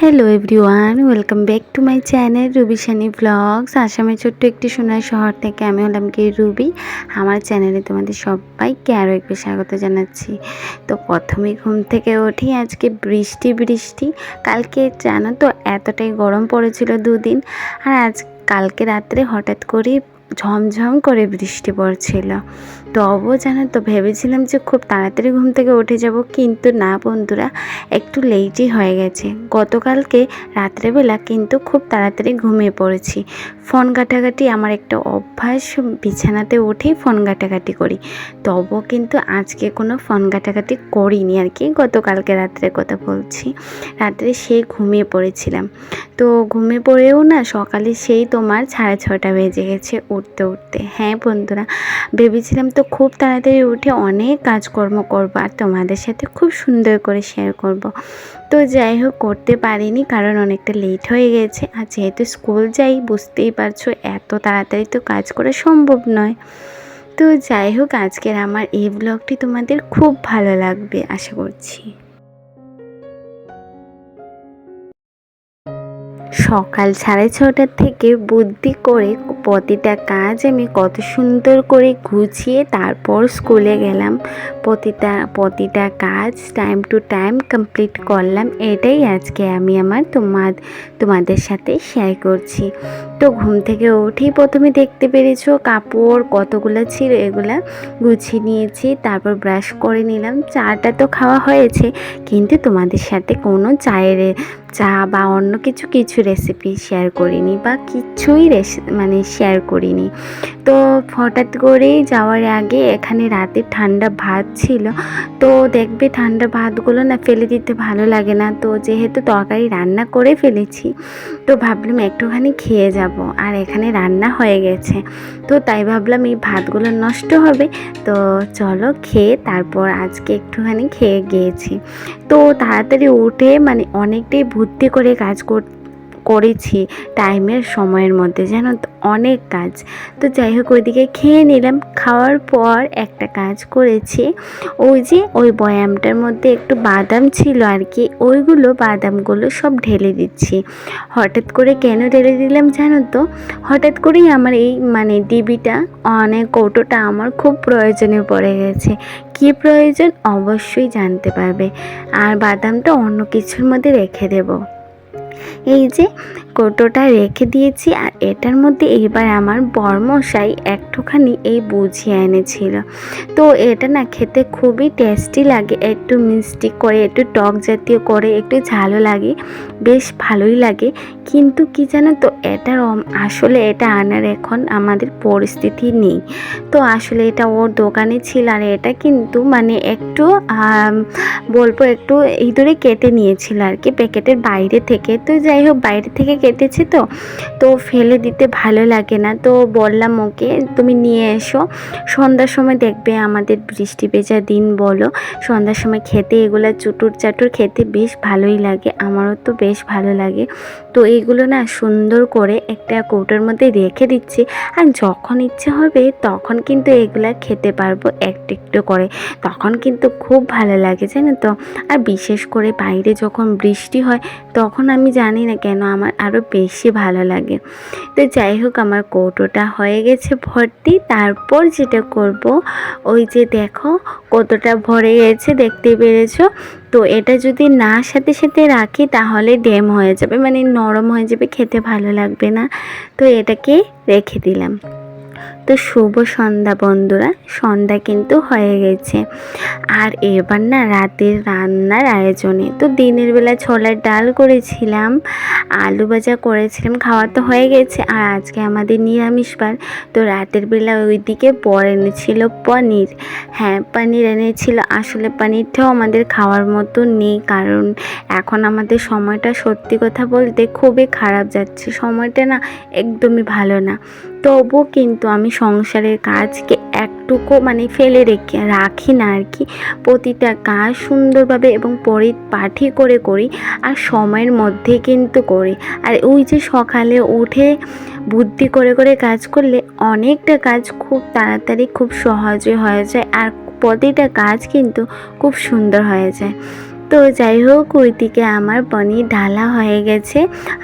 Hello everyone welcome back to my channel Ruby Sunny vlogs আসামের ছোট্ট একটি সোনার শহর থেকে আমি হলাম কি রুবি আমার চ্যানেলে তোমাদের সবাইকে আরও একটু স্বাগত জানাচ্ছি। তো প্রথমে ঘুম থেকে উঠি, আজকে বৃষ্টি বৃষ্টি। কালকে জানো তো এতটাই গরম পড়েছিল দুদিন। আর আজ কালকে রাত্রে হঠাৎ করে ঝমঝম করে বৃষ্টি পড়ছিল। তবুও জানো তো ভেবেছিলাম যে খুব তাড়াতাড়ি ঘুম থেকে উঠে যাব, কিন্তু না বন্ধুরা, একটু লেটই হয়ে গেছে। গতকালকে রাত্রেবেলা কিন্তু খুব তাড়াতাড়ি ঘুমিয়ে পড়েছি। ফোন ঘাটাঘাটি আমার একটা অভ্যাস, বিছানাতে উঠেই ফোন ঘাটাঘাটি করি। তবুও কিন্তু আজকে কোনো ফোন ঘাটাঘাটি করিনি আর কি, গতকালকে রাত্রের কথা বলছি। রাত্রে সেই ঘুমিয়ে পড়েছিলাম। তো ঘুমিয়ে পড়েও না সকালে সেই তোমার সাড়ে ছটা বেজে গেছে উঠতে উঠতে। হ্যাঁ বন্ধুরা, ভেবেছিলাম তো খুব তাড়াতাড়ি উঠে অনেক কাজকর্ম করব আর তোমাদের সাথে খুব সুন্দর করে শেয়ার করব। তো যাই হোক, করতে পারিনি কারণ অনেকটা লেট হয়ে গেছে। আর যেহেতু স্কুল যাই, বুঝতেই পারছ এত তাড়াতাড়ি তো কাজ করা সম্ভব নয়। তো যাই হোক, আজকের আমার এই ব্লগটি তোমাদের খুব ভালো লাগবে, আশা করছি। সকাল সাড়ে ছটার থেকে বুদ্ধি করে প্রতিটা কাজ আমি কত সুন্দর করে গুছিয়ে তারপর স্কুলে গেলাম। প্রতিটা প্রতিটা কাজ টাইম টু টাইম কমপ্লিট করলাম। এটাই আজকে আমি আমার তোমার তোমাদের সাথে শেয়ার করছি। তো ঘুম থেকে উঠেই প্রথমে দেখতে পেরেছ কাপড় কতগুলো ছিল এগুলা গুছিয়ে নিয়েছি, তারপর ব্রাশ করে নিলাম। চাটা তো খাওয়া হয়েছে, কিন্তু তোমাদের সাথে কোনো চায়ের চা বা অন্য কিছু কিছু রেসিপি শেয়ার করিনি বা কিছুই মানে শেয়ার করিনি। তো হঠাৎ করেই যাওয়ার আগে এখানে রাতে ঠান্ডা ভাত ছিল। তো দেখবে ঠান্ডা ভাতগুলো না ফেলে দিতে ভালো লাগে না। তো যেহেতু তরকারি রান্না করে ফেলেছি, তো ভাবলাম একটুখানি খেয়ে যাব। আর এখানে রান্না হয়ে গেছে। তো তাই ভাবলাম এই ভাতগুলো নষ্ট হবে। তো চলো খেয়ে তারপর আজকে একটুখানি খেয়ে গিয়েছি। তো তাড়াতাড়ি উঠে মানে অনেকটাই বুদ্ধি করে কাজ করতে করেছি। টাইমের সময়ের মধ্যে জানো তো অনেক কাজ। তো যাই হোক, ওইদিকে খেয়ে নিলাম। খাওয়ার পর একটা কাজ করেছি। ওই যে ওই বয়ামটার মধ্যে একটু বাদাম ছিল আর কি, ওইগুলো বাদামগুলো সব ঢেলে দিচ্ছি। হঠাৎ করে কেন ঢেলে দিলাম জানো তো? হঠাৎ করেই আমার এই মানে ডিবিটা অনেক কৌটোটা আমার খুব প্রয়োজনে পড়ে গেছে। কী প্রয়োজন? অবশ্যই জানতে পারবে। আর বাদামটা অন্য কিছুর মধ্যে রেখে দেবো। এই যে কৌটোটা রেখে দিয়েছি আর এটার মধ্যে এইবার আমার বরমশাই একটুখানি এই বুঝিয়ে এনেছিল। তো এটা না খেতে খুবই টেস্টি লাগে, একটু মিষ্টি করে, একটু টক জাতীয় করে, একটু ঝালও লাগে, বেশ ভালোই লাগে। কিন্তু কি জানো তো, এটার আসলে এটা আনার এখন আমাদের পরিস্থিতি নেই। তো আসলে এটা ওর দোকানে ছিল আর এটা কিন্তু মানে একটু বলব একটু ইঁদুরে কেটে নিয়েছিল আর কি, প্যাকেটের বাইরে থেকে। তো যাই হোক, বাইরে থেকে কেটেছে তো তো ফেলে দিতে ভালো লাগে না। তো বললাম, ওকে, তুমি নিয়ে এসো। সন্ধ্যার সময় দেখবে আমাদের বৃষ্টি ভেজা দিন, বলো। সন্ধ্যার সময় খেতে এগুলো চুটুর চাটুর খেতে বেশ ভালোই লাগে, আমারও তো বেশ ভালো লাগে। তো এইগুলো না সুন্দর করে একটা কৌটোর মধ্যে রেখে দিচ্ছি, আর যখন ইচ্ছে হবে তখন কিন্তু এগুলা খেতে পারব একটু একটু করে। তখন কিন্তু খুব ভালো লাগে, জানো তো। আর বিশেষ করে বাইরে যখন বৃষ্টি হয়, তখন আমি জানি না কেন আমার আরও বেশি ভালো লাগে। তো যাই হোক, আমার কৌটোটা হয়ে গেছে ভর্তি। তারপর যেটা করব, ওই যে দেখো কতটা ভরে গেছে দেখতে পেরেছ? তো এটা যদি না সাথে সাথে রাখি, তাহলে ড্যাম হয়ে যাবে মানে নরম হয়ে যাবে, খেতে ভালো লাগবে না। তো এটাকে রেখে দিলাম। তো শুভ সন্ধ্যা বন্ধুরা। সন্ধ্যা কিন্তু হয়ে গেছে। আর এবার না রাতের রান্নার আয়োজনে। তো দিনের বেলা ছোলার ডাল করেছিলাম, আলু ভাজা করেছিলাম, খাওয়া তো হয়ে গেছে। আর আজকে আমাদের নিরামিষবার তো রাতের বেলা ওইদিকে পর এনেছিল পনির। হ্যাঁ পনির এনেছিল। আসলে পনিরটাও আমাদের খাওয়ার মতো নেই। কারণ এখন আমাদের সময়টা সত্যি কথা বলতে খুবই খারাপ যাচ্ছে। সময়টা না একদমই ভালো না। তবুও কিন্তু আমি সংসারের কাজকে একটুকু মানে ফেলে রেখে রাখি না আর কি। প্রতিটা কাজ সুন্দরভাবে এবং পরিপাঠি করে করি আর সময়ের মধ্যে কিন্তু করি। আর ওই যে সকালে উঠে বুদ্ধি করে করে কাজ করলে অনেকটা কাজ খুব তাড়াতাড়ি খুব সহজে হয়ে যায় আর প্রতিটা কাজ কিন্তু খুব সুন্দর হয়ে যায়। তো যাই হোক, ওইদিকে আমার পনির ঢালা হয়ে গেছে।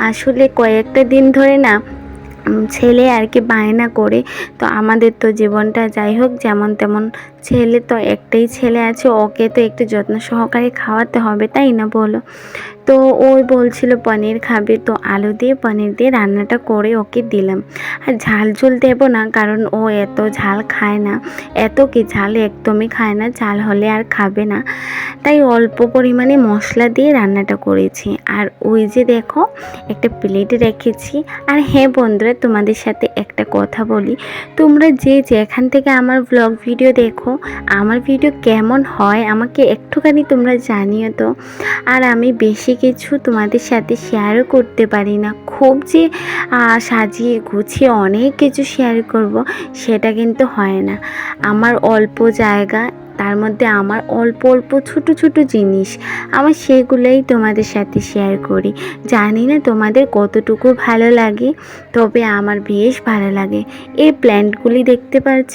আসলে কয়েকটা দিন ধরে না ছেলে আর কি বায়না করে। তো আমাদের তো জীবনটা যাই হোক, যেমন তেমন ছেলে তো একটাই ছেলে আছে, ওকে তো একটু যত্ন সহকারে খাওয়াতে হবে, তাই না বলো? তো ওই বলছিল, পনির খাবে তো আলু দিয়ে, পনির দিয়ে রান্নাটা করে ওকে দিলাম। আর ঝাল ঝুল দেবো না, কারণ ও এত ঝাল খায় না। এত কি ঝাল? একদমই খায় না, ঝাল হলে আর খাবে না। তাই অল্প পরিমাণে মশলা দিয়ে রান্নাটা করেছি। আর ওই যে দেখো, একটা প্লেটে রেখেছি। আর হ্যাঁ বন্ধুরা, তোমাদের সাথে একটা কথা বলি। তোমরা যে যেখান থেকে আমার ব্লগ ভিডিও দেখো, আমার ভিডিও কেমন হয় আমাকে একটুখানি তোমরা জানিও তো। আর আমি বেশি কিছু তোমাদের সাথে শেয়ারও করতে পারি না। খুব যে সাজিয়ে গুছিয়ে অনেক কিছু শেয়ার করব, সেটা কিন্তু হয় না। আমার অল্প জায়গা তার মধ্যে আমার অল্প অল্প ছোট ছোট জিনিস। আমার সেগুলোই তোমাদের সাথে শেয়ার করি। জানি না তোমাদের কতটুকু ভালো লাগে, তবে আমার বেশ ভালো লাগে। এই প্ল্যান্টগুলি দেখতে পাচ্ছ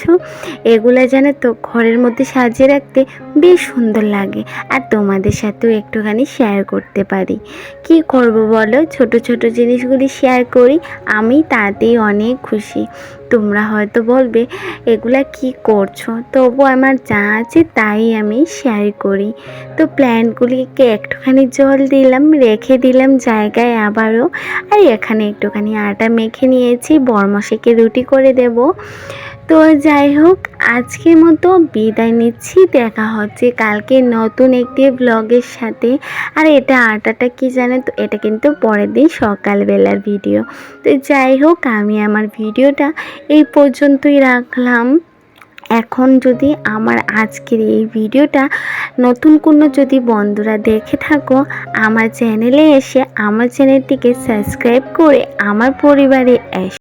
এগুলো যেন তো ঘরের মধ্যে সাজিয়ে রাখতে বেশ সুন্দর লাগে। আর তোমাদের সাথেও একটুখানি শেয়ার করতে পারি। কি করব বলো? ছোট ছোট জিনিসগুলি শেয়ার করি, আমি তাতেই অনেক খুশি। তোমরা হয়তো বলবে, এগুলা কি করছ? তবু আমার যা আছে তাই আমি শেয়ার করি। তো প্ল্যান্টগুলিকে একটুখানি জল দিলাম, রেখে দিলাম জায়গায় আবারও। আর এখানে একটুখানি আটা মেখে নিয়েছি, বরমশাইকে রুটি করে দেব। তো যাই হোক, আজকের মতো বিদায় নিচ্ছি। দেখা হচ্ছে কালকে নতুন একটি ব্লগের সাথে। আর এটা আটাটা কি জানে তো, এটা কিন্তু পরের দিন সকালবেলার ভিডিও তো যাই হোক, আমি আমার ভিডিওটা এই পর্যন্তই রাখলাম। এখন যদি আমার আজকের এই ভিডিওটা নতুন কোনো যদি বন্ধুরা দেখে থাকো, আমার চ্যানেলে এসে আমার চ্যানেলটিকে সাবস্ক্রাইব করে আমার পরিবারে এস